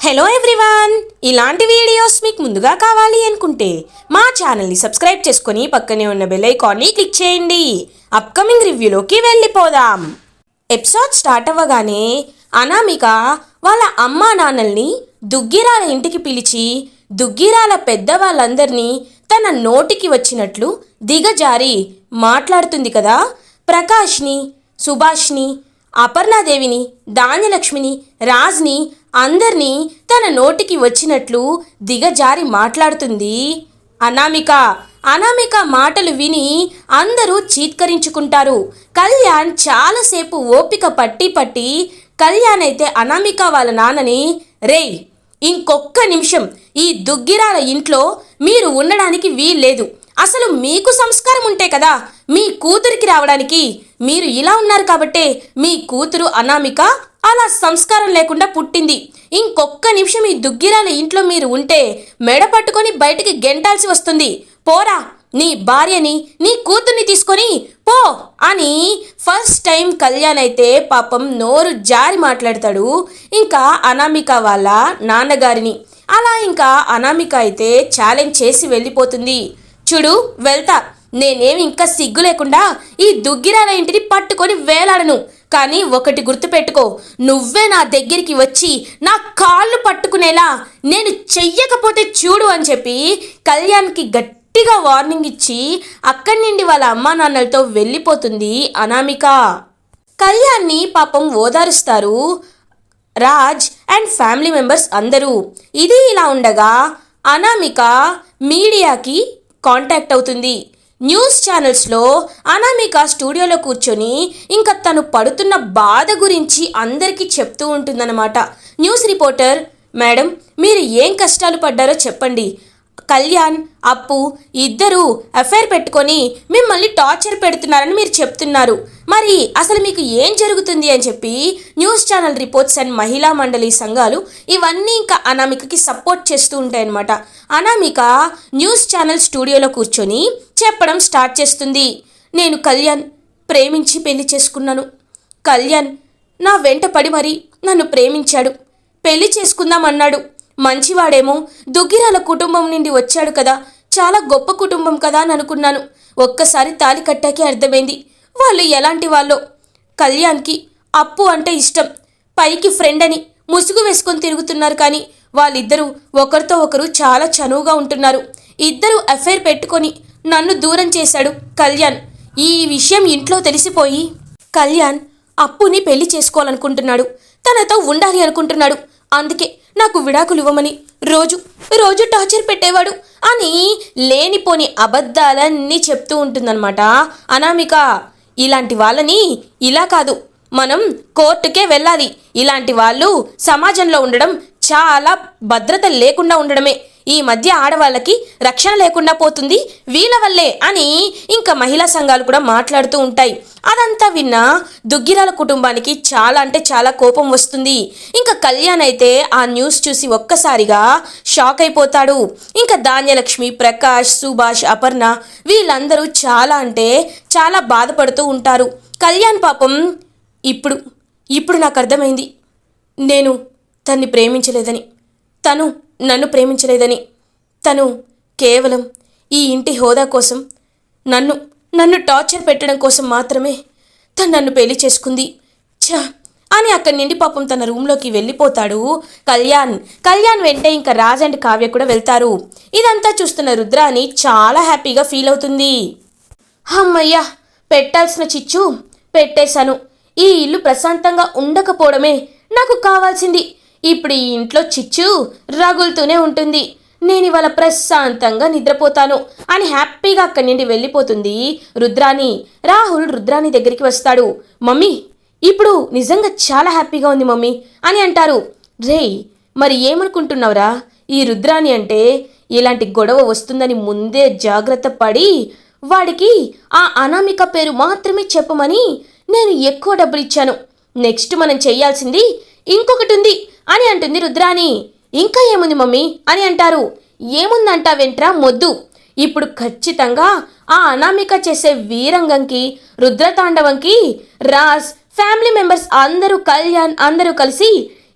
Hello everyone ఇలాంటి videos మీకు ముందుగా కావాలి అనుకుంటే మా ఛానల్ని సబ్స్క్రైబ్ చేసుకొని పక్కనే ఉన్న బెల్ ఐకాన్ని క్లిక్ చేయండి. అప్కమింగ్ రివ్యూలోకి వెళ్ళిపోదాం. ఎపిసోడ్ స్టార్ట్ అవ్వగానే అనామిక వాళ్ళ అమ్మా నాన్నల్ని దుగ్గిరాల ఇంటికి పిలిచి దుగ్గిరాల పెద్దవాళ్ళందరినీ తన నోటికి వచ్చినట్లు దిగజారి మాట్లాడుతుంది కదా. ప్రకాష్ని సుభాష్ని అపర్ణాదేవిని ధాన్యలక్ష్మిని రాజ్ని అందరినీ తన నోటికి వచ్చినట్లు దిగజారి మాట్లాడుతుంది. అనామిక అనామిక మాటలు విని అందరూ చీత్కరించుకుంటారు. కళ్యాణ్ చాలాసేపు ఓపిక పట్టి పట్టి కళ్యాణ్ అయితే అనామిక వాళ్ళ నాన్నని రేయ్ ఇంకొక్క నిమిషం ఈ దుగ్గిరాల ఇంట్లో మీరు ఉండడానికి వీల్లేదు. అసలు మీకు సంస్కారం ఉంటే కదా మీ కూతురికి రావడానికి మీరు ఇలా ఉన్నారు కాబట్టే మీ కూతురు అనామిక అలా సంస్కారం లేకుండా పుట్టింది. ఇంకొక్క నిమిషం ఈ దుగ్గిరాల ఇంట్లో మీరు ఉంటే మెడ పట్టుకొని బయటికి గెంటాల్సి వస్తుంది. పోరా నీ భార్యని నీ కూతుర్ని తీసుకొని పో అని ఫస్ట్ టైం కళ్యాణ్ అయితే పాపం నోరు జారి మాట్లాడతాడు. ఇంకా అనామిక వాళ్ళ నాన్నగారిని. అలా ఇంకా అనామిక అయితే ఛాలెంజ్ చేసి వెళ్ళిపోతుంది. చూడు వెళ్తా. నేనేమి ఇంకా సిగ్గు లేకుండా ఈ దుగ్గిరాల ఇంటిని పట్టుకొని వేలాడను. కానీ ఒకటి గుర్తుపెట్టుకో నువ్వే నా దగ్గరికి వచ్చి నా కాళ్ళు పట్టుకునేలా నేను చెయ్యకపోతే చూడు అని చెప్పి కళ్యాణ్కి గట్టిగా వార్నింగ్ ఇచ్చి అక్కడి నుండి వాళ్ళ అమ్మా నాన్నలతో వెళ్ళిపోతుంది అనామిక. కళ్యాణ్ని పాపం ఓదారుస్తారు రాజ్ అండ్ ఫ్యామిలీ మెంబర్స్ అందరూ. ఇది ఇలా ఉండగా అనామిక మీడియాకి కాంటాక్ట్ అవుతుంది. న్యూస్ ఛానల్స్లో అనామిక స్టూడియోలో కూర్చొని ఇంకా తను పడుతున్న బాధ గురించి అందరికీ చెప్తూ ఉంటుందన్నమాట. న్యూస్ రిపోర్టర్ మేడం మీరు ఏం కష్టాలు పడ్డారో చెప్పండి. కళ్యాణ్ అప్పు ఇద్దరు అఫైర్ పెట్టుకొని మిమ్మల్ని టార్చర్ పెడుతున్నారని మీరు చెప్తున్నారు. మరి అసలు మీకు ఏం జరుగుతుంది అని చెప్పి న్యూస్ ఛానల్ రిపోర్ట్స్ అండ్ మహిళా మండలి సంఘాలు ఇవన్నీ ఇంకా అనామికకి సపోర్ట్ చేస్తూ ఉంటాయన్నమాట. అనామిక న్యూస్ ఛానల్ స్టూడియోలో కూర్చొని చెప్పడం స్టార్ట్ చేస్తుంది. నేను కళ్యాణ్ ప్రేమించి పెళ్ళి చేసుకున్నాను. కళ్యాణ్ నా వెంట పడి మరి నన్ను ప్రేమించాడు. పెళ్ళి చేసుకుందామన్నాడు. మంచివాడేమో దుగ్గిరాల కుటుంబం నుండి వచ్చాడు కదా చాలా గొప్ప కుటుంబం కదా అని అనుకున్నాను. ఒక్కసారి తాలి కట్టాకే అర్థమైంది. వాళ్ళు ఎలాంటి వాళ్ళో. కళ్యాణ్కి అప్పు అంటే ఇష్టం. పైకి ఫ్రెండ్ అని ముసుగు వేసుకొని తిరుగుతున్నారు కానీ వాళ్ళిద్దరూ ఒకరితో ఒకరు చాలా చనువుగా ఉంటున్నారు. ఇద్దరు అఫైర్ పెట్టుకొని నన్ను దూరం చేశాడు కళ్యాణ్. ఈ విషయం ఇంట్లో తెలిసిపోయి కళ్యాణ్ అప్పుని పెళ్ళి చేసుకోవాలనుకుంటున్నాడు. తనతో ఉండాలి అనుకుంటున్నాడు. అందుకే నాకు విడాకులు ఇవ్వమని రోజు రోజు టార్చర్ పెట్టేవాడు. అని లేనిపోని అబద్ధాలన్నీ చెప్తూ ఉంటుందన్నమాట. అనామిక ఇలాంటి వాళ్ళని ఇలా కాదు. మనం కోర్టుకే వెళ్ళాలి. ఇలాంటి వాళ్ళు సమాజంలో ఉండడం చాలా భద్రత లేకుండా ఉండడమే. ఈ మధ్య ఆడవాళ్ళకి రక్షణ లేకుండా పోతుంది వీళ్ళ వల్లే అని ఇంకా మహిళా సంఘాలు కూడా మాట్లాడుతూ ఉంటాయి. అదంతా విన్న దుగ్గిరాల కుటుంబానికి చాలా అంటే చాలా కోపం వస్తుంది. ఇంకా కళ్యాణ్ అయితే ఆ న్యూస్ చూసి ఒక్కసారిగా షాక్ అయిపోతాడు. ఇంకా ధాన్యలక్ష్మి ప్రకాష్ సుభాష్ అపర్ణ వీళ్ళందరూ చాలా అంటే చాలా బాధపడుతూ ఉంటారు. కళ్యాణ్ పాపం ఇప్పుడు ఇప్పుడు నాకు అర్థమైంది. నేను తన్ని ప్రేమించలేదని. తను నన్ను ప్రేమించలేదని. తను కేవలం ఈ ఇంటి హోదా కోసం నన్ను నన్ను టార్చర్ పెట్టడం కోసం మాత్రమే తను నన్ను పెళ్ళి చేసుకుంది. ఛా! అని అక్కడి నుండి పాపం తన రూమ్లోకి వెళ్ళిపోతాడు కళ్యాణ్. కళ్యాణ్ వెంటే ఇంకా రాజ్ అండ్ కావ్య కూడా వెళ్తారు. ఇదంతా చూస్తున్న రుద్రాని చాలా హ్యాపీగా ఫీల్ అవుతుంది. అమ్మయ్యా! పెట్టాల్సిన చిచ్చు పెట్టేశాను. ఈ ఇల్లు ప్రశాంతంగా ఉండకపోవడమే నాకు కావాల్సింది. ఇప్పుడు ఈ ఇంట్లో చిచ్చు రగులుతూనే ఉంటుంది. నేను ఇవాళ ప్రశాంతంగా నిద్రపోతాను అని హ్యాపీగా అక్కడి నుండి వెళ్ళిపోతుంది రుద్రాణి. రాహుల్ రుద్రాణి దగ్గరికి వస్తాడు. మమ్మీ ఇప్పుడు నిజంగా చాలా హ్యాపీగా ఉంది మమ్మీ అని అంటారు. రేయ్ మరి ఏమనుకుంటున్నావురా? ఈ రుద్రాణి అంటే ఇలాంటి గొడవ వస్తుందని ముందే జాగ్రత్త పడి వాడికి ఆ అనామిక పేరు మాత్రమే చెప్పమని నేను ఎక్కువ డబ్బులు ఇచ్చాను నెక్స్ట్ మనం చేయాల్సింది ఇంకొకటి ఉంది అని అంటుంది రుద్రాని ఇంకా ఏముంది మమ్మీ అని అంటారు. ఏముందంటావేంట్రా మొద్దు? ఇప్పుడు ఖచ్చితంగా ఆ అనామిక చేసే వీరంగంకి రుద్రతాండవంకి రాజ్ ఫ్యామిలీ మెంబర్స్ అందరూ కళ్యాణ్ అందరూ కలిసి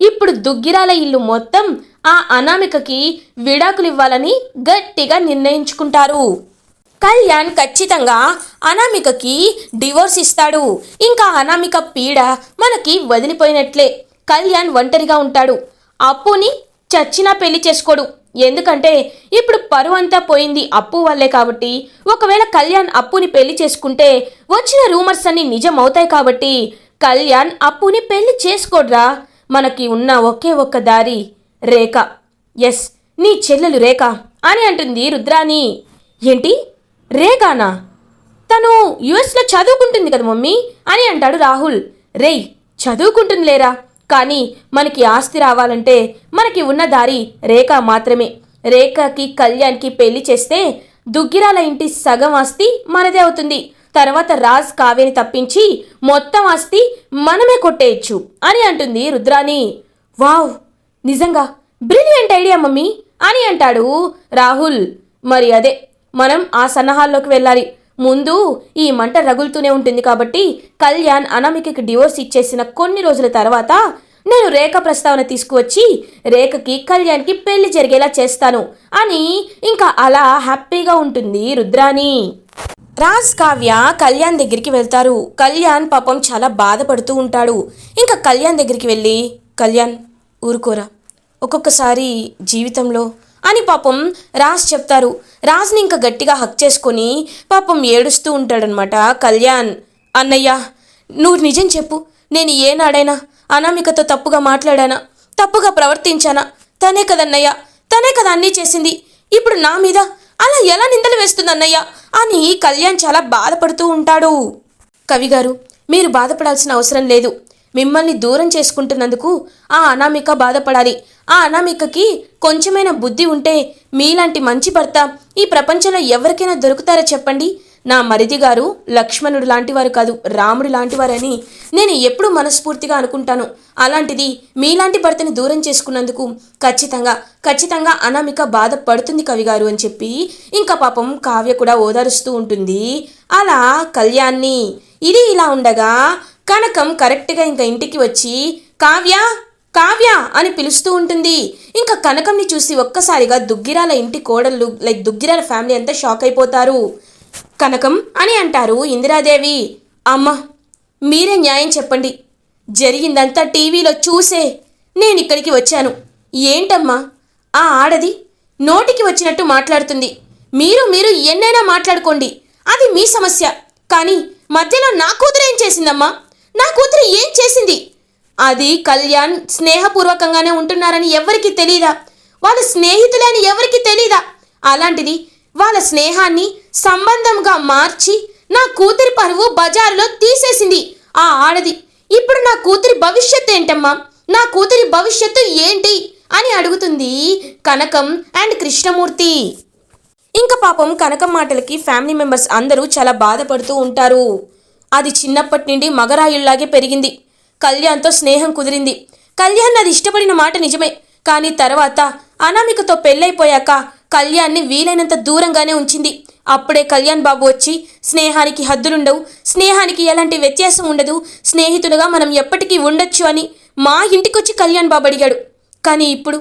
ఇప్పుడు దుగ్గిరాల ఇల్లు మొత్తం ఆ అనామికకి విడాకులు ఇవ్వాలని గట్టిగా నిర్ణయించుకుంటారు. కళ్యాణ్ ఖచ్చితంగా అనామికకి డివోర్స్ ఇస్తాడు. ఇంకా అనామిక పీడ మనకి వదిలిపోయినట్లే. కళ్యాణ్ ఒంటరిగా ఉంటాడు. అప్పుని చచ్చినా పెళ్ళి చేసుకోడు. ఎందుకంటే ఇప్పుడు పరువు అంతా పోయింది అప్పు వల్లే కాబట్టి. ఒకవేళ కళ్యాణ్ అప్పుని పెళ్ళి చేసుకుంటే వచ్చిన రూమర్స్ అన్ని నిజం అవుతాయి కాబట్టి కళ్యాణ్ అప్పుని పెళ్ళి చేసుకోడ్రా. మనకి ఉన్న ఒకే ఒక్క దారి రేఖ. ఎస్ నీ చెల్లెలు రేఖ అని అంటుంది రుద్రాని ఏంటి? రేఖానా? తను యుఎస్లో చదువుకుంటుంది కదా మమ్మీ అని అంటాడు రాహుల్. రేయ్ చదువుకుంటుంది లేరా కానీ మనకి ఆస్తి రావాలంటే మనకి ఉన్న దారి రేఖ మాత్రమే. రేఖకి కళ్యాణ్కి పెళ్ళి చేస్తే దుగ్గిరాల ఇంటి సగం ఆస్తి మనదే అవుతుంది. తర్వాత రాజ్ కావ్యని తప్పించి మొత్తం ఆస్తి మనమే కొట్టేయచ్చు అని అంటుంది రుద్రాని వావ్! నిజంగా బ్రిలియంట్ ఐడియా మమ్మీ అని అంటాడు రాహుల్. మరి అదే మనం ఆ సన్నాహాల్లోకి వెళ్ళాలి. ముందు ఈ మంట రగులుతూనే ఉంటుంది కాబట్టి కళ్యాణ్ అనామికకి డివోర్స్ ఇచ్చేసిన కొన్ని రోజుల తర్వాత నేను రేఖ ప్రస్తావన తీసుకువచ్చి రేఖకి కళ్యాణ్కి పెళ్ళి జరిగేలా చేస్తాను అని ఇంకా అలా హ్యాపీగా ఉంటుంది రుద్రాని రాజ్ కావ్య కళ్యాణ్ దగ్గరికి వెళ్తారు. కళ్యాణ్ పాపం చాలా బాధపడుతూ ఉంటాడు. ఇంకా కళ్యాణ్ దగ్గరికి వెళ్ళి కళ్యాణ్ ఊరుకోరా. ఒక్కొక్కసారి జీవితంలో అని పాపం రాజ్ చెప్తారు. రాజ్ని ఇంకా గట్టిగా హక్ చేసుకొని పాపం ఏడుస్తూ ఉంటాడనమాట కళ్యాణ్. అన్నయ్య నువ్వు నిజం చెప్పు. నేను ఏనాడైనా అనామికతో తప్పుగా మాట్లాడానా? తప్పుగా ప్రవర్తించానా? తనే కదన్నయ్య తనే కదా అన్నీ చేసింది. ఇప్పుడు నా మీద అలా ఎలా నిందలు వేస్తుంది అన్నయ్య అని కళ్యాణ్ చాలా బాధపడుతూ ఉంటాడు. కవిగారు మీరు బాధపడాల్సిన అవసరం లేదు. మిమ్మల్ని దూరం చేసుకుంటున్నందుకు ఆ అనామిక బాధపడాలి. ఆ అనామికకి కొంచెమైనా బుద్ధి ఉంటే మీలాంటి మంచి భర్త ఈ ప్రపంచంలో ఎవరికైనా దొరుకుతారా చెప్పండి? నా మరిది గారు లక్ష్మణుడు లాంటివారు కాదు రాముడు లాంటివారని నేను ఎప్పుడూ మనస్ఫూర్తిగా అనుకుంటాను. అలాంటిది మీలాంటి భర్తని దూరం చేసుకున్నందుకు ఖచ్చితంగా ఖచ్చితంగా అనామిక బాధపడుతుంది కవిగారు అని చెప్పి ఇంకా పాపం కావ్య కూడా ఓదారుస్తూ ఉంటుంది. అలా కళ్యాణ్ని ఇది ఇలా ఉండగా కనకం కరెక్ట్గా ఇంకా ఇంటికి వచ్చి కావ్య కావ్య అని పిలుస్తూ ఉంటుంది. ఇంకా కనకంని చూసి ఒక్కసారిగా దుగ్గిరాల ఇంటి కోడళ్ళు లైక్ దుగ్గిరాల ఫ్యామిలీ అంతా షాక్ అయిపోతారు. కనకం అని అంటారు ఇందిరాదేవి. అమ్మ మీరే న్యాయం చెప్పండి. జరిగిందంతా టీవీలో చూసే నేను ఇక్కడికి వచ్చాను. ఏంటమ్మా? ఆ ఆడది నోటికి వచ్చినట్టు మాట్లాడుతుంది. మీరు మీరు ఎన్నైనా మాట్లాడుకోండి. అది మీ సమస్య. కానీ మధ్యలో నా కూతురు ఏం చేసిందమ్మా? నా కూతురు ఏం చేసింది? అది కళ్యాణ్ స్నేహపూర్వకంగానే ఉంటున్నారని ఎవరికి తెలీదా? వాళ్ళ స్నేహితులే అని ఎవరికి తెలీదా? అలాంటిది వాళ్ళ స్నేహాన్ని సంబంధంగా మార్చి నా కూతురి పరువు బజారులో తీసేసింది ఆ ఆడది. ఇప్పుడు నా కూతురి భవిష్యత్తు ఏంటమ్మా? నా కూతురి భవిష్యత్తు ఏంటి? అని అడుగుతుంది కనకం అండ్ కృష్ణమూర్తి. ఇంకా పాపం కనకం మాటలకి ఫ్యామిలీ మెంబర్స్ అందరూ చాలా బాధపడుతూ ఉంటారు. అది చిన్నప్పటి నుండి మగరాయుల్లాగే పెరిగింది. కళ్యాణ్తో స్నేహం కుదిరింది. కళ్యాణ్ అది ఇష్టపడిన మాట నిజమే. కానీ తర్వాత అనామికతో పెళ్ళైపోయాక కళ్యాణ్ని వీలైనంత దూరంగానే ఉంచింది. అప్పుడే కళ్యాణ్ బాబు వచ్చి స్నేహానికి హద్దులుండవు. స్నేహానికి ఎలాంటి వ్యత్యాసం ఉండదు. స్నేహితులుగా మనం ఎప్పటికీ ఉండొచ్చు అని మా ఇంటికొచ్చి కళ్యాణ్ బాబు అడిగాడు. కానీ ఇప్పుడు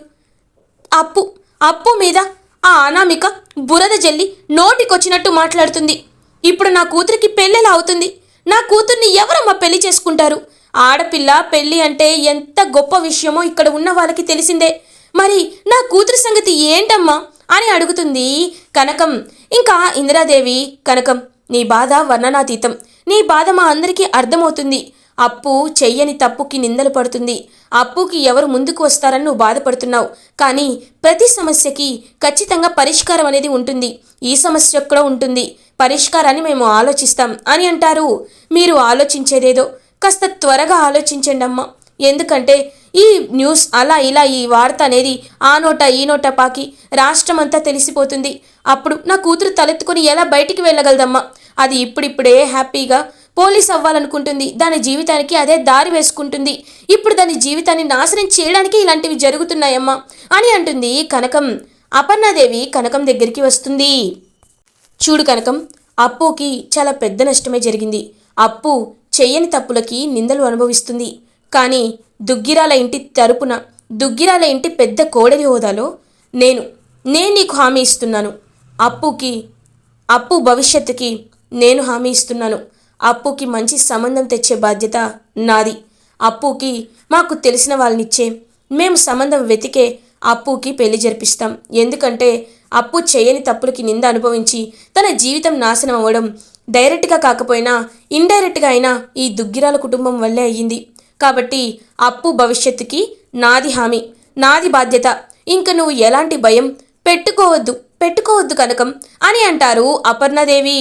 అప్పు అప్పు మీద ఆ అనామిక బురద జల్లి నోటికొచ్చినట్టు మాట్లాడుతుంది. ఇప్పుడు నా కూతురికి పెళ్ళెలా అవుతుంది? నా కూతుర్ని ఎవరమ్మా పెళ్ళి చేసుకుంటారు? ఆడపిల్ల పెళ్ళి అంటే ఎంత గొప్ప విషయమో ఇక్కడ ఉన్న వాళ్ళకి తెలిసిందే. మరి నా కూతురు సంగతి ఏంటమ్మా అని అడుగుతుంది కనకం. ఇంకా ఇందిరాదేవి కనకం నీ బాధ వర్ణనాతీతం. నీ బాధ మా అందరికీ అర్థమవుతుంది. అప్పు చెయ్యని తప్పుకి నిందలు పడుతుంది. అప్పుకి ఎవరు ముందుకు వస్తారని నువ్వు బాధపడుతున్నావు. కానీ ప్రతి సమస్యకి ఖచ్చితంగా పరిష్కారం అనేది ఉంటుంది. ఈ సమస్య కూడా ఉంటుంది. పరిష్కారాన్ని మేము ఆలోచిస్తాం అని అంటారు. మీరు ఆలోచించేదేదో కాస్త త్వరగా ఆలోచించండి అమ్మ ఎందుకంటే ఈ న్యూస్ అలా ఇలా ఈ వార్త అనేది ఆ నోట ఈ నోట పాకి రాష్ట్రం అంతా తెలిసిపోతుంది. అప్పుడు నా కూతురు తలెత్తుకొని ఎలా బయటికి వెళ్ళగలదమ్మా? అది ఇప్పుడిప్పుడే హ్యాపీగా పోలీస్ అవ్వాలనుకుంటుంది. దాని జీవితానికి అదే దారి వేసుకుంటుంది. ఇప్పుడు దాని జీవితాన్ని నాశనం చేయడానికి ఇలాంటివి జరుగుతున్నాయమ్మా అని అంటుంది కనకం. అపర్ణాదేవి కనకం దగ్గరికి వస్తుంది. చూడు కనకం అప్పుకి చాలా పెద్ద నష్టమే జరిగింది. అప్పు చెయ్యని తప్పులకి నిందలు అనుభవిస్తుంది. కానీ దుగ్గిరాల ఇంటి తరపున దుగ్గిరాల ఇంటి పెద్ద కోడలి హోదాలో నేను నేను నీకు హామీ ఇస్తున్నాను. అప్పుకి అప్పు భవిష్యత్తుకి నేను హామీ ఇస్తున్నాను. అప్పుకి మంచి సంబంధం తెచ్చే బాధ్యత నాది. అప్పుకి మాకు తెలిసిన వాళ్ళనిచ్చే మేము సంబంధం వెతికే అప్పుకి పెళ్ళి జరిపిస్తాం. ఎందుకంటే అప్పు చేయని తప్పులకి నింద అనుభవించి తన జీవితం నాశనం అవ్వడం డైరెక్ట్గా కాకపోయినా ఇండైరెక్ట్గా అయినా ఈ దుగ్గిరాల కుటుంబం వల్లే అయ్యింది. కాబట్టి అప్పు భవిష్యత్తుకి నాది హామీ నాది బాధ్యత. ఇంక నువ్వు ఎలాంటి భయం? పెట్టుకోవద్దు పెట్టుకోవద్దు కనకం అని అంటారు అపర్ణదేవి.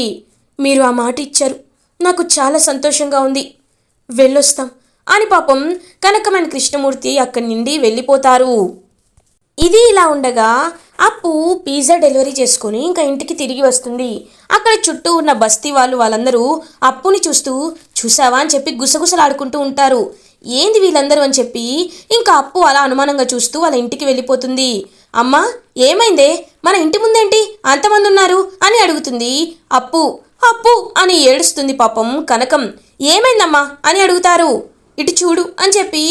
మీరు ఆ మాట ఇచ్చారు. నాకు చాలా సంతోషంగా ఉంది. వెళ్ళొస్తాం అని పాపం కనకమైన కృష్ణమూర్తి అక్కడి నుండి వెళ్ళిపోతారు. ఇది ఇలా ఉండగా అప్పు పిజ్జా డెలివరీ చేసుకుని ఇంకా ఇంటికి తిరిగి వస్తుంది. అక్కడ చుట్టూ ఉన్న బస్తీ వాళ్ళు వాళ్ళందరూ అప్పుని చూస్తూ చూసావా? అని చెప్పి గుసగుసలాడుకుంటూ ఉంటారు. ఏంది వీళ్ళందరూ? అని చెప్పి ఇంకా అప్పు అలా అనుమానంగా చూస్తూ వాళ్ళ ఇంటికి వెళ్ళిపోతుంది. అమ్మా ఏమైందే? మన ఇంటి ముందేంటి? అంతమంది ఉన్నారు? అని అడుగుతుంది అప్పు. అప్పు అని ఏడుస్తుంది పాపం కనకం. ఏమైందమ్మా? అని అడుగుతారు. ఇటు చూడు అని చెప్పి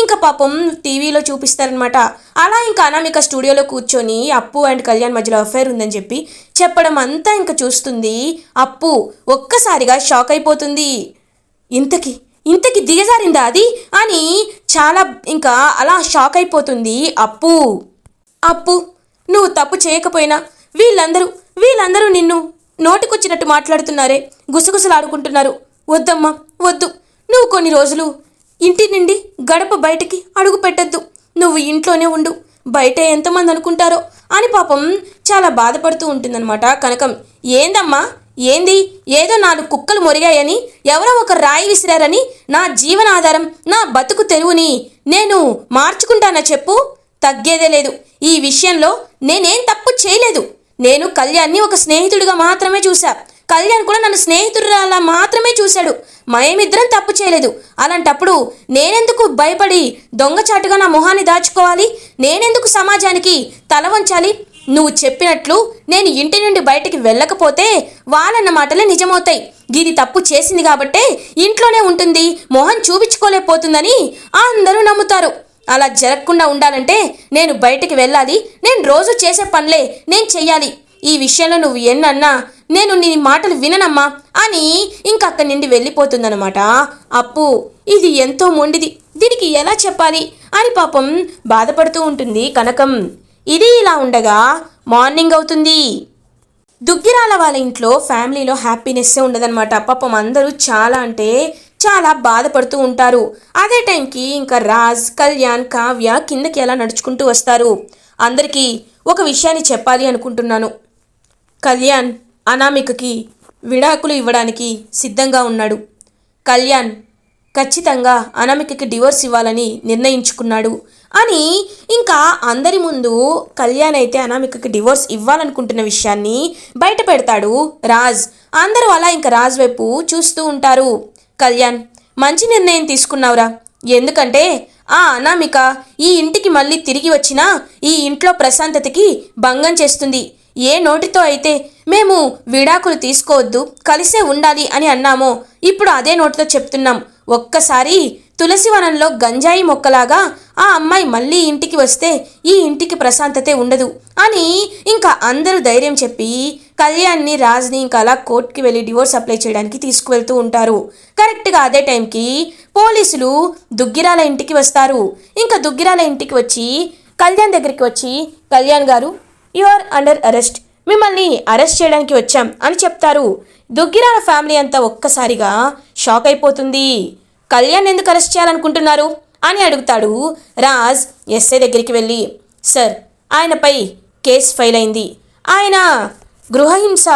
ఇంకా పాపం టీవీలో చూపిస్తారనమాట అలా ఇంకా అనామిక స్టూడియోలో కూర్చొని అప్పు అండ్ కళ్యాణ్ మధ్యలో అఫైర్ ఉందని చెప్పి చెప్పడం అంతా ఇంకా చూస్తుంది. అప్పు ఒక్కసారిగా షాక్ అయిపోతుంది. ఇంతకి ఇంతకి దిగజారిందా అది? అని చాలా ఇంకా అలా షాక్ అయిపోతుంది అప్పు. అప్పు నువ్వు తప్పు చేయకపోయినా వీళ్ళందరూ వీళ్ళందరూ నిన్ను నోటికొచ్చినట్టు మాట్లాడుతున్నారే గుసగుసలాడుకుంటున్నారు. వద్దమ్మా వద్దు. నువ్వు కొన్ని రోజులు ఇంటి నుండి గడప బయటికి అడుగు పెట్టద్దు. నువ్వు ఇంట్లోనే ఉండు. బయట ఎంతమంది అనుకుంటారో అని పాపం చాలా బాధపడుతూ ఉంటుందన్నమాట కనకం. ఏందమ్మా? ఏంది? ఏదో నాలుగు కుక్కలు మొరిగాయని ఎవరో ఒక రాయి విసిరారని నా జీవనాధారం నా బతుకు తెరువుని నేను మార్చుకుంటానా చెప్పు? తగ్గేదే లేదు. ఈ విషయంలో నేనేం తప్పు చేయలేదు. నేను కళ్యాణ్ని ఒక స్నేహితుడిగా మాత్రమే చూశా. కళ్యాణ్ కూడా నన్ను స్నేహితురాలా మాత్రమే చూశాడు. మేమిద్దరం తప్పు చేయలేదు. అలాంటప్పుడు నేనెందుకు భయపడి దొంగచాటుగా నా మొహాన్ని దాచుకోవాలి? నేనెందుకు సమాజానికి తల వంచాలి? నువ్వు చెప్పినట్లు నేను ఇంటి నుండి బయటికి వెళ్ళకపోతే వాళ్ళన్న మాటలే నిజమవుతాయి. గిది తప్పు చేసింది కాబట్టే ఇంట్లోనే ఉంటుంది మొహం చూపించుకోలేకపోతుందని అందరూ నమ్ముతారు. అలా జరగకుండా ఉండాలంటే నేను బయటికి వెళ్ళాలి నేను రోజు చేసే పనులే నేను చెయ్యాలి. ఈ విషయంలో నువ్వు ఎన్నన్నా నేను నీ మాటలు విననమ్మా అని ఇంక అక్కడి నుండి వెళ్ళిపోతుందనమాట అప్పు ఇది ఎంతో మొండిది. దీనికి ఎలా చెప్పాలి? అని పాపం బాధపడుతూ ఉంటుంది కనకం. ఇది ఇలా ఉండగా మార్నింగ్ అవుతుంది. దుగ్గిరాల వాళ్ళ ఇంట్లో ఫ్యామిలీలో హ్యాపీనెస్ ఉండదన్నమాట. పాపం అందరూ చాలా అంటే చాలా బాధపడుతూ ఉంటారు. అదే టైంకి ఇంకా రాజ్ కళ్యాణ్ కావ్య కిందకి ఎలా నడుచుకుంటూ వస్తారు? అందరికీ ఒక విషయాన్ని చెప్పాలి అనుకుంటున్నాను. కళ్యాణ్ అనామికకి విడాకులు ఇవ్వడానికి సిద్ధంగా ఉన్నాడు. కళ్యాణ్ ఖచ్చితంగా అనామికకి డివోర్స్ ఇవ్వాలని నిర్ణయించుకున్నాడు. అని ఇంకా అందరి ముందు కళ్యాణ్ అయితే అనామికకి డివోర్స్ ఇవ్వాలనుకుంటున్న విషయాన్ని బయట పెడతాడు రాజ్. అందరూ అలా ఇంకా రాజ్ వైపు చూస్తూ ఉంటారు. కళ్యాణ్ మంచి నిర్ణయం తీసుకున్నావురా. ఎందుకంటే ఆ అనామిక ఈ ఇంటికి మళ్ళీ తిరిగి వచ్చినా ఈ ఇంట్లో ప్రశాంతతకి భంగం చేస్తుంది. ఏ నోటితో అయితే మేము విడాకులు తీసుకోవద్దు కలిసే ఉండాలి అని అన్నామో ఇప్పుడు అదే నోటితో చెప్తున్నాం. ఒక్కసారి తులసివనంలో గంజాయి మొక్కలాగా ఆ అమ్మాయి మళ్ళీ ఇంటికి వస్తే ఈ ఇంటికి ప్రశాంతతే ఉండదు అని ఇంకా అందరూ ధైర్యం చెప్పి కళ్యాణ్ని రాజ్ని ఇంకా అలా కోర్టుకి వెళ్ళి డివోర్స్ అప్లై చేయడానికి తీసుకువెళ్తూ ఉంటారు. కరెక్ట్గా అదే టైంకి పోలీసులు దుగ్గిరాల ఇంటికి వస్తారు. ఇంకా దుగ్గిరాల ఇంటికి వచ్చి కళ్యాణ్ దగ్గరికి వచ్చి కళ్యాణ్ గారు యు ఆర్ అండర్ అరెస్ట్. మిమ్మల్ని అరెస్ట్ చేయడానికి వచ్చాం అని చెప్తారు. దుగ్గిరాల ఫ్యామిలీ అంతా ఒక్కసారిగా షాక్ అయిపోతుంది. కళ్యాణ్ ఎందుకు అరెస్ట్ చేయాలనుకుంటున్నారు? అని అడుగుతాడు రాజ్ ఎస్ఐ దగ్గరికి వెళ్ళి. సార్ ఆయనపై కేసు ఫైల్ అయింది. ఆయన గృహహింస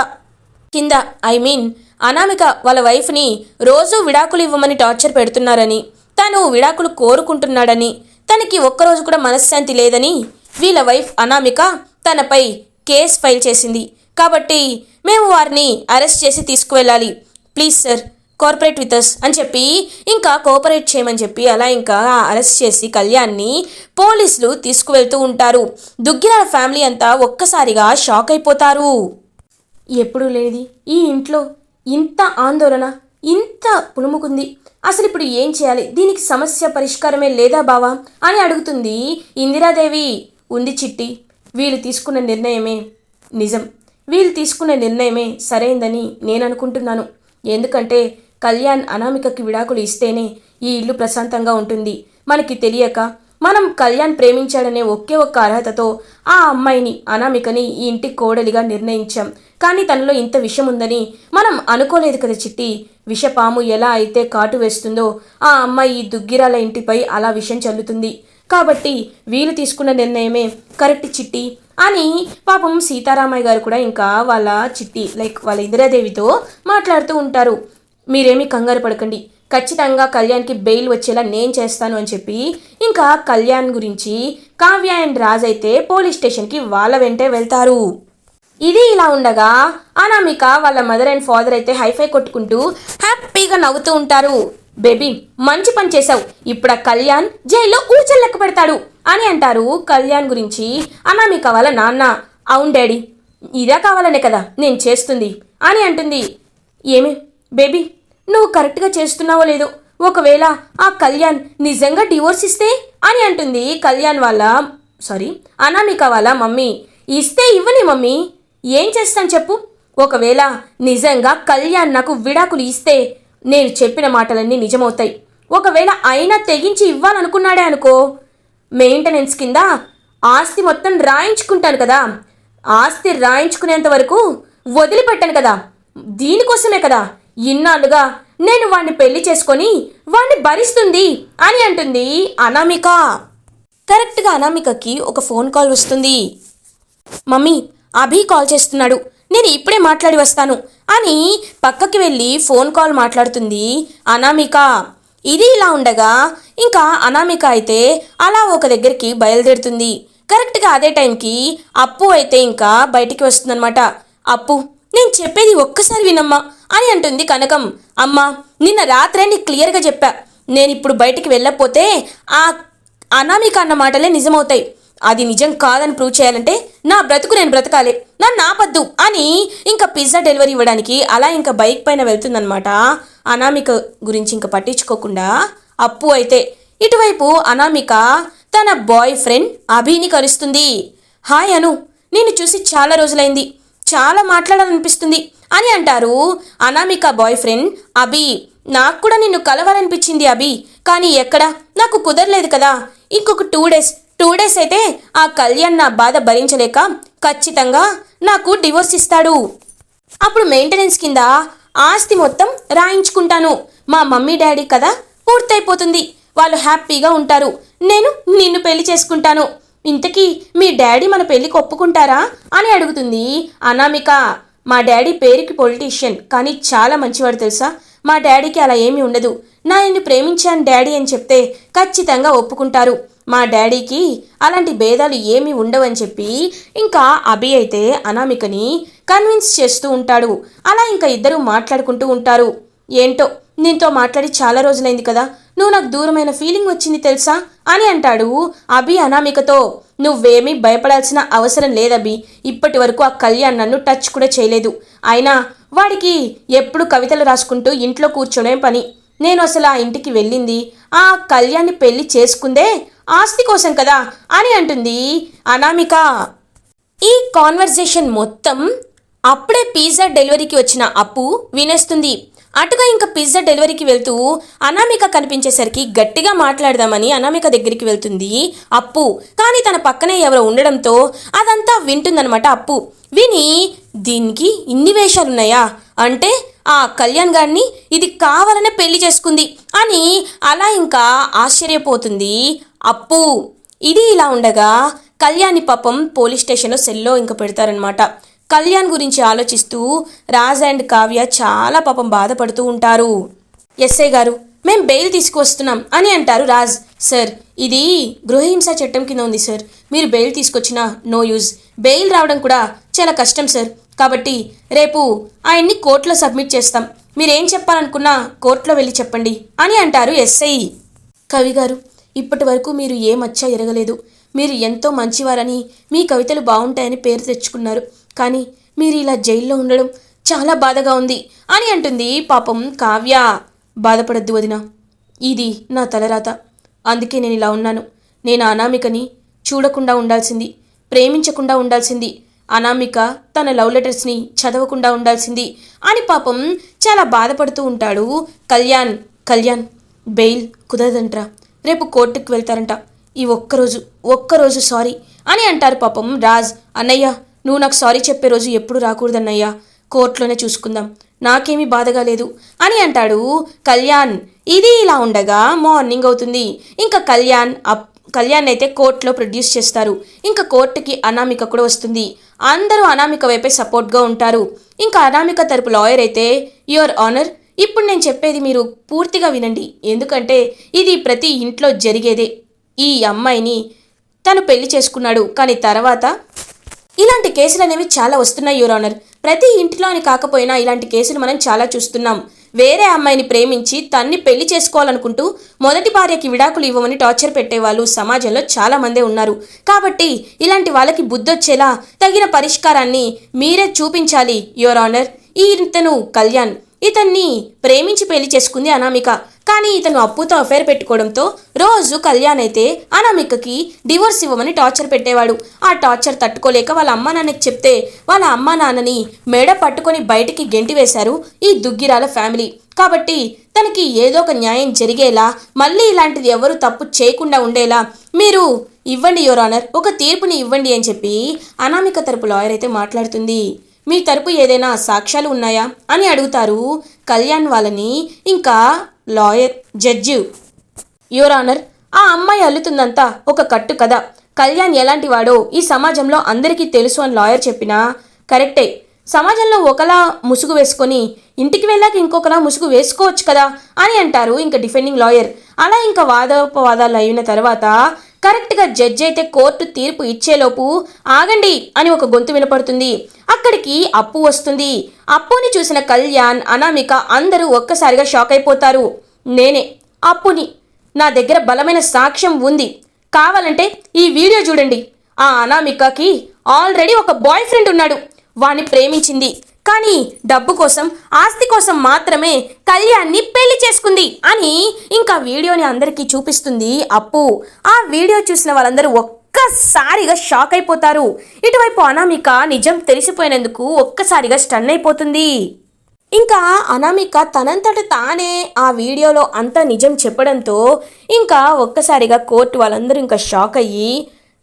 కింద ఐ మీన్ అనామిక వాళ్ళ వైఫ్ని రోజు విడాకులు ఇవ్వమని టార్చర్ పెడుతున్నారని తను విడాకులు కోరుకుంటున్నాడని తనకి ఒక్కరోజు కూడా మనశ్శాంతి లేదని వీళ్ళ వైఫ్ అనామిక తనపై కేస్ ఫైల్ చేసింది. కాబట్టి మేము వారిని అరెస్ట్ చేసి తీసుకువెళ్ళాలి. Please sir cooperate with us అని చెప్పి ఇంకా కోఆపరేట్ చేయమని చెప్పి అలా ఇంకా అరెస్ట్ చేసి కళ్యాణ్ని పోలీసులు తీసుకువెళ్తూ ఉంటారు. దుగ్గిరాల ఫ్యామిలీ అంతా ఒక్కసారిగా షాక్ అయిపోతారు. ఎప్పుడు లేనిది ఈ ఇంట్లో ఇంత ఆందోళన ఇంత పులుముకుంది. అసలు ఇప్పుడు ఏం చేయాలి? దీనికి సమస్య పరిష్కారమే లేదా బావా? అని అడుగుతుంది ఇందిరాదేవి. ఉంది చిట్టి. వీళ్ళు తీసుకున్న నిర్ణయమే నిజం. వీళ్ళు తీసుకున్న నిర్ణయమే సరైందని నేను అనుకుంటున్నాను ఎందుకంటే కళ్యాణ్ అనామికకి విడాకులు ఇస్తేనే ఈ ఇల్లు ప్రశాంతంగా ఉంటుంది. మనకి తెలియక మనం కళ్యాణ్ ప్రేమించాడనే ఒకే ఒక్క అర్హతతో ఆ అమ్మాయిని అనామికని ఈ ఇంటి కోడలిగా నిర్ణయించాం. కానీ తనలో ఇంత విషం ఉందని మనం అనుకోలేదు కదా చిట్టి. విషపాము ఎలా అయితే కాటు వేస్తుందో ఆ అమ్మాయి ఈ దుగ్గిరాల ఇంటిపై అలా విషం చల్లుతుంది. కాబట్టి వీలు తీసుకున్న నిర్ణయమే కరెక్ట్ చిట్టి అని పాపం సీతారామయ్య గారు కూడా ఇంకా వాళ్ళ చిట్టి లైక్ వాళ్ళ ఇందిరాదేవితో మాట్లాడుతూ ఉంటారు. మీరేమీ కంగారు పడకండి. ఖచ్చితంగా కళ్యాణ్కి బెయిల్ వచ్చేలా నేను చేస్తాను అని చెప్పి ఇంకా కళ్యాణ్ గురించి కావ్య అండ్ రాజ్ అయితే పోలీస్ స్టేషన్కి వాళ్ళ వెంటే వెళ్తారు. ఇది ఇలా ఉండగా అనామిక వాళ్ళ మదర్ అండ్ ఫాదర్ అయితే హైఫై కొట్టుకుంటూ హ్యాపీగా నవ్వుతూ ఉంటారు. బేబీ మంచి పని చేశావు. ఇప్పుడు ఆ కళ్యాణ్ జైల్లో ఊచలు లెక్క పెడతాడు అని అంటారు కళ్యాణ్ గురించి. అనామిక వాళ్ళ నాన్న? అవును డాడీ. ఇదే కావాలనే కదా నేను చేస్తుంది. అని అంటుంది. ఏమి బేబీ నువ్వు కరెక్ట్గా చేస్తున్నావో లేదో ఒకవేళ ఆ కళ్యాణ్ నిజంగా డివోర్స్ ఇస్తే? అని అంటుంది కళ్యాణ్ వాళ్ళ సారీ అనామిక వాళ్ళ మమ్మీ? ఇస్తే ఇవ్వని మమ్మీ. ఏం చేస్తాను చెప్పు. ఒకవేళ నిజంగా కళ్యాణ్ నాకు విడాకులు ఇస్తే నేను చెప్పిన మాటలన్నీ నిజమవుతాయి. ఒకవేళ అయినా తెగించి ఇవ్వాలనుకున్నాడే అనుకో మెయింటెనెన్స్ కింద ఆస్తి మొత్తం రాయించుకుంటాను కదా. ఆస్తి రాయించుకునేంత వరకు వదిలిపెట్టాను కదా. దీనికోసమే కదా ఇన్నాళ్ళుగా నేను వాణ్ణి పెళ్ళి చేసుకొని వాణ్ణి భరిస్తుంది అని అంటుంది అనామిక. కరెక్ట్గా అనామికకి ఒక ఫోన్ కాల్ వస్తుంది. మమ్మీ అభి కాల్ చేస్తున్నాడు. నేను ఇప్పుడే మాట్లాడి వస్తాను. అని పక్కకి వెళ్ళి ఫోన్ కాల్ మాట్లాడుతుంది అనామిక. ఇది ఇలా ఉండగా ఇంకా అనామిక అయితే అలా ఒక దగ్గరికి బయలుదేరుతుంది. కరెక్ట్గా అదే టైంకి అప్పు అయితే ఇంకా బయటికి వస్తుందన్నమాట. అప్పు నేను చెప్పేది ఒక్కసారి వినమ్మా అని అంటుంది కనకం. అమ్మా నిన్న రాత్రే నీకు క్లియర్గా చెప్పా. నేను ఇప్పుడు బయటికి వెళ్ళకపోతే ఆ అనామిక అన్న మాటలే నిజమవుతాయి. అది నిజం కాదని ప్రూవ్ చేయాలంటే నా బ్రతుకు నేను బ్రతకాలి. నన్ను నాపద్దు అని ఇంకా పిజ్జా డెలివరీ ఇవ్వడానికి అలా ఇంకా బైక్ పైన వెళ్తుందనమాట అనామిక గురించి ఇంకా పట్టించుకోకుండా అప్పు అయితే ఇటువైపు అనామిక తన బాయ్ ఫ్రెండ్ అభిని కలుస్తుంది. హాయ్ అను నేను చూసి చాలా రోజులైంది. చాలా మాట్లాడాలనిపిస్తుంది అని అంటారు అనామిక బాయ్ ఫ్రెండ్ అభి. నాకు కూడా నిన్ను కలవాలనిపించింది అభి. కానీ ఎక్కడ? నాకు కుదరలేదు కదా. ఇంకొక టూ డేస్ టూ డేస్ అయితే ఆ కళ్యాణ్ నా బాధ భరించలేక ఖచ్చితంగా నాకు డివోర్స్ ఇస్తాడు. అప్పుడు మెయింటెనెన్స్ కింద ఆస్తి మొత్తం రాయించుకుంటాను. మా మమ్మీ డాడీ కదా పూర్తయిపోతుంది. వాళ్ళు హ్యాపీగా ఉంటారు. నేను నిన్ను పెళ్ళి చేసుకుంటాను. ఇంతకీ మీ డాడీ మన పెళ్ళికి ఒప్పుకుంటారా అని అడుగుతుంది అనామిక. మా డాడీ పేరుకి పొలిటీషియన్ కానీ చాలా మంచివాడు తెలుసా? మా డాడీకి అలా ఏమీ ఉండదు. నా నిన్ను ప్రేమించాను డాడీ అని చెప్తే ఖచ్చితంగా ఒప్పుకుంటారు. మా డాడీకి అలాంటి భేదాలు ఏమీ ఉండవని చెప్పి ఇంకా అభి అయితే అనామికని కన్విన్స్ చేస్తూ ఉంటాడు. అలా ఇంకా ఇద్దరు మాట్లాడుకుంటూ ఉంటారు. ఏంటో నీతో మాట్లాడి చాలా రోజులైంది కదా. నువ్వు నాకు దూరమైన ఫీలింగ్ వచ్చింది తెలుసా? అని అంటాడు అభి అనామికతో. నువ్వేమీ భయపడాల్సిన అవసరం లేదభి. ఇప్పటి వరకు ఆ కళ్యాణ్ నన్ను టచ్ కూడా చేయలేదు. అయినా వాడికి ఎప్పుడు కవితలు రాసుకుంటూ ఇంట్లో కూర్చోనే పని. నేను అసలు ఆ ఇంటికి వెళ్ళింది. ఆ కళ్యాణ్ని పెళ్ళి చేసుకుందే ఆస్తి కోసం కదా అని అంటుంది అనామిక. ఈ కాన్వర్జేషన్ మొత్తం అప్పుడే పిజ్జా డెలివరీకి వచ్చిన అప్పు వినేస్తుంది. అటుగా ఇంకా పిజ్జా డెలివరీకి వెళ్తూ అనామిక కనిపించేసరికి గట్టిగా మాట్లాడదామని అనామిక దగ్గరికి వెళ్తుంది అప్పు. కానీ తన పక్కనే ఎవరో ఉండడంతో అదంతా వింటుందనమాట అప్పు. విని దీనికి ఇన్ని వేషాలున్నాయా? అంటే ఆ కళ్యాణ్ గారిని ఇది కావాలనే పెళ్ళి చేసుకుంది అని అలా ఇంకా ఆశ్చర్యపోతుంది అప్పు. ఇది ఇలా ఉండగా కళ్యాణి పాపం పోలీస్ స్టేషన్లో సెల్లో ఇంకా పెడతారనమాట. కళ్యాణ్ గురించి ఆలోచిస్తూ రాజ్ అండ్ కావ్య చాలా పాపం బాధపడుతూ ఉంటారు. ఎస్ఐ గారు మేం బెయిల్ తీసుకువస్తున్నాం అని అంటారు రాజ్. సార్ ఇది గృహహింస చట్టం కింద ఉంది సార్. మీరు బెయిల్ తీసుకొచ్చినా నో యూజ్. బెయిల్ రావడం కూడా చాలా కష్టం సార్. కాబట్టి రేపు ఆయన్ని కోర్టులో సబ్మిట్ చేస్తాం. మీరేం చెప్పాలనుకున్నా కోర్టులో వెళ్ళి చెప్పండి అని అంటారు ఎస్ఐ. కవి గారు ఇప్పటి వరకు మీరు ఏ మచ్చ ఎరగలేదు. మీరు ఎంతో మంచివారని మీ కవితలు బాగుంటాయని పేరు తెచ్చుకున్నారు. కానీ మీరు ఇలా జైల్లో ఉండడం చాలా బాధగా ఉంది అని అంటుంది పాపం కావ్య. బాధపడద్దు వదినా. ఇది నా తలరాత. అందుకే నేను ఇలా ఉన్నాను. నేను అనామికని చూడకుండా ఉండాల్సింది ప్రేమించకుండా ఉండాల్సింది. అనామిక తన లవ్ లెటర్స్ని చదవకుండా ఉండాల్సింది. అని పాపం చాలా బాధపడుతూ ఉంటాడు కళ్యాణ్. కళ్యాణ్ బెయిల్ కుదరదంట్రా. రేపు కోర్టుకు వెళ్తారంట. ఈ ఒక్కరోజు ఒక్కరోజు సారీ అని అంటారు పాపం రాజ్. అన్నయ్య నువ్వు నాకు సారీ చెప్పే రోజు ఎప్పుడు రాకూడదన్నయ్యా. కోర్టులోనే చూసుకుందాం. నాకేమీ బాధగా లేదు. అని అంటాడు కళ్యాణ్. ఇది ఇలా ఉండగా మార్నింగ్ అవుతుంది. ఇంకా కళ్యాణ్ అప్ కళ్యాణ్ అయితే కోర్టులో ప్రొడ్యూస్ చేస్తారు. ఇంకా కోర్టుకి అనామిక కూడా వస్తుంది. అందరూ అనామిక వైపే సపోర్ట్గా ఉంటారు. ఇంకా అనామిక తరపు లాయర్ అయితే యువర్ ఆనర్ ఇప్పుడు నేను చెప్పేది మీరు పూర్తిగా వినండి. ఎందుకంటే ఇది ప్రతి ఇంట్లో జరిగేదే. ఈ అమ్మాయిని తను పెళ్ళి చేసుకున్నాడు. కానీ తర్వాత ఇలాంటి కేసులు అనేవి చాలా వస్తున్నాయి యువర్ ఆనర్. ప్రతి ఇంటిలో అని కాకపోయినా ఇలాంటి కేసులు మనం చాలా చూస్తున్నాం. వేరే అమ్మాయిని ప్రేమించి తన్ని పెళ్ళి చేసుకోవాలనుకుంటూ మొదటి భార్యకి విడాకులు ఇవ్వమని టార్చర్ పెట్టేవాళ్ళు సమాజంలో చాలా మందే ఉన్నారు. కాబట్టి ఇలాంటి వాళ్ళకి బుద్ధొచ్చేలా తగిన పరిష్కారాన్ని మీరే చూపించాలి యువర్ ఆనర్. ఈ ఇతను కళ్యాణ్. ఇతన్ని ప్రేమించి పెళ్ళి చేసుకుంది అనామిక. కానీ ఇతను అప్పుతో అఫేర్ పెట్టుకోవడంతో రోజు కళ్యాణ్ అయితే అనామికకి డివోర్స్ ఇవ్వమని టార్చర్ పెట్టేవాడు. ఆ టార్చర్ తట్టుకోలేక వాళ్ళ అమ్మ నాన్నకి చెప్తే వాళ్ళ అమ్మ నాన్నని మెడ పట్టుకొని బయటికి గెంటి వేశారు ఈ దుగ్గిరాల ఫ్యామిలీ కాబట్టి తనకి ఏదో ఒక న్యాయం జరిగేలా మళ్ళీ ఇలాంటిది ఎవరు తప్పు చేయకుండా ఉండేలా మీరు ఇవ్వండి యువర్ ఆనర్ ఒక తీర్పుని ఇవ్వండి అని చెప్పి అనామిక తరపు లాయర్ అయితే మాట్లాడుతుంది. మీ తరపు ఏదైనా సాక్ష్యాలు ఉన్నాయా? అని అడుగుతారు కళ్యాణ్ వాళ్ళని. ఇంకా లాయర్ జడ్జి. యువర్ ఆనర్ ఆ అమ్మాయి అల్లుతుందంతా ఒక కట్టు కథ. కళ్యాణ్ ఎలాంటి వాడో ఈ సమాజంలో అందరికీ తెలుసు అని లాయర్ చెప్పినా కరెక్టే. సమాజంలో ఒకలా ముసుగు వేసుకొని ఇంటికి వెళ్ళాక ఇంకొకలా ముసుగు వేసుకోవచ్చు కదా అని అంటారు ఇంకా డిఫెండింగ్ లాయర్. అలా ఇంకా వాదోపవాదాలు అయిన తర్వాత కరెక్ట్గా జడ్జి అయితే కోర్టు తీర్పు ఇచ్చేలోపు ఆగండి అని ఒక గొంతు వినపడుతుంది. అక్కడికి అప్పు వస్తుంది. అప్పుని చూసిన కళ్యాణ్ అనామిక అందరూ ఒక్కసారిగా షాక్ అయిపోతారు. నేనే అప్పుని. నా దగ్గర బలమైన సాక్ష్యం ఉంది. కావాలంటే ఈ వీడియో చూడండి. ఆ అనామికకి ఆల్రెడీ ఒక బాయ్ ఫ్రెండ్ ఉన్నాడు. వాణ్ణి ప్రేమించింది. కానీ డబ్బు కోసం ఆస్తి కోసం మాత్రమే కళ్యాణ్ని పెళ్ళి చేసుకుంది అని ఇంకా వీడియోని అందరికీ చూపిస్తుంది అప్పు. ఆ వీడియో చూసిన వాళ్ళందరూ ఒక్కసారిగా షాక్ అయిపోతారు. ఇటువైపు అనామిక నిజం తెలిసిపోయినందుకు ఒక్కసారిగా స్టన్ అయిపోతుంది. ఇంకా అనామిక తనంతట తానే ఆ వీడియోలో అంతా నిజం చెప్పడంతో ఇంకా ఒక్కసారిగా కోర్టు వాళ్ళందరూ ఇంకా షాక్ అయ్యి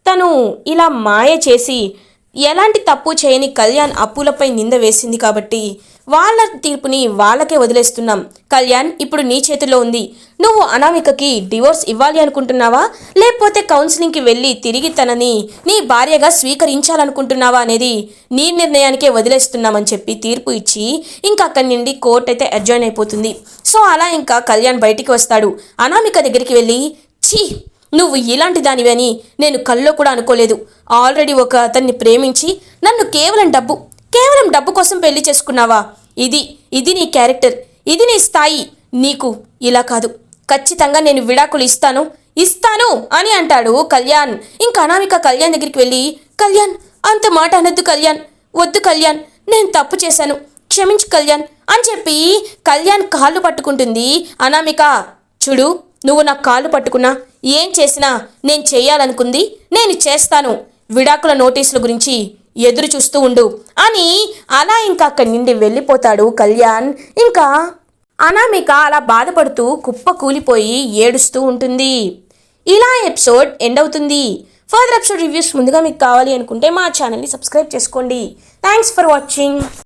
తను ఇలా మాయ చేసి ఎలాంటి తప్పు చేయని కళ్యాణ్ అప్పులపై నింద వేసింది కాబట్టి వాళ్ళ తీర్పుని వాళ్ళకే వదిలేస్తున్నాం. కళ్యాణ్ ఇప్పుడు నీ చేతిలో ఉంది. నువ్వు అనామికకి డివోర్స్ ఇవ్వాలి అనుకుంటున్నావా? లేకపోతే కౌన్సిలింగ్కి వెళ్ళి తిరిగి తనని నీ భార్యగా స్వీకరించాలనుకుంటున్నావా అనేది నీ నిర్ణయానికే వదిలేస్తున్నామని చెప్పి తీర్పు ఇచ్చి ఇంకా అక్కడి నుండి కోర్ట్ అయితే అడ్జాయిన్ అయిపోతుంది. సో అలా ఇంకా కళ్యాణ్ బయటికి వస్తాడు. అనామిక దగ్గరికి వెళ్ళి ఛీ! నువ్వు ఇలాంటి దానివని నేను కల్లో కూడా అనుకోలేదు. ఆల్రెడీ ఒక అతన్ని ప్రేమించి నన్ను కేవలం డబ్బు కేవలం డబ్బు కోసం పెళ్ళి చేసుకున్నావా? ఇది ఇది నీ క్యారెక్టర్ ఇది నీ స్థాయి. నీకు ఇలా కాదు. ఖచ్చితంగా నేను విడాకులు ఇస్తాను ఇస్తాను అని అంటాడు కళ్యాణ్. ఇంకా అనామిక కళ్యాణ్ దగ్గరికి వెళ్ళి కళ్యాణ్ అంత మాట అనొద్దు కళ్యాణ్ వద్దు కళ్యాణ్ నేను తప్పు చేశాను క్షమించు కళ్యాణ్ అని చెప్పి కళ్యాణ్ కాళ్ళు పట్టుకుంటుంది. అనామిక చూడు నువ్వు నా కాళ్ళు పట్టుకున్నా ఏం చేసినా నేను చేయాలనుకుంది నేను చేస్తాను. విడాకుల నోటీసుల గురించి ఎదురు చూస్తూ ఉండు. అని అలా ఇంకా అక్కడి నుండి వెళ్ళిపోతాడు కళ్యాణ్. ఇంకా అనామిక అలా బాధపడుతూ కుప్ప కూలిపోయి ఏడుస్తూ ఉంటుంది. ఇలా ఎపిసోడ్ ఎండ్ అవుతుంది. ఫర్దర్ ఎపిసోడ్ రివ్యూస్ ముందుగా మీకు కావాలి అనుకుంటే మా ఛానల్ని సబ్స్క్రైబ్ చేసుకోండి. Thanks for watching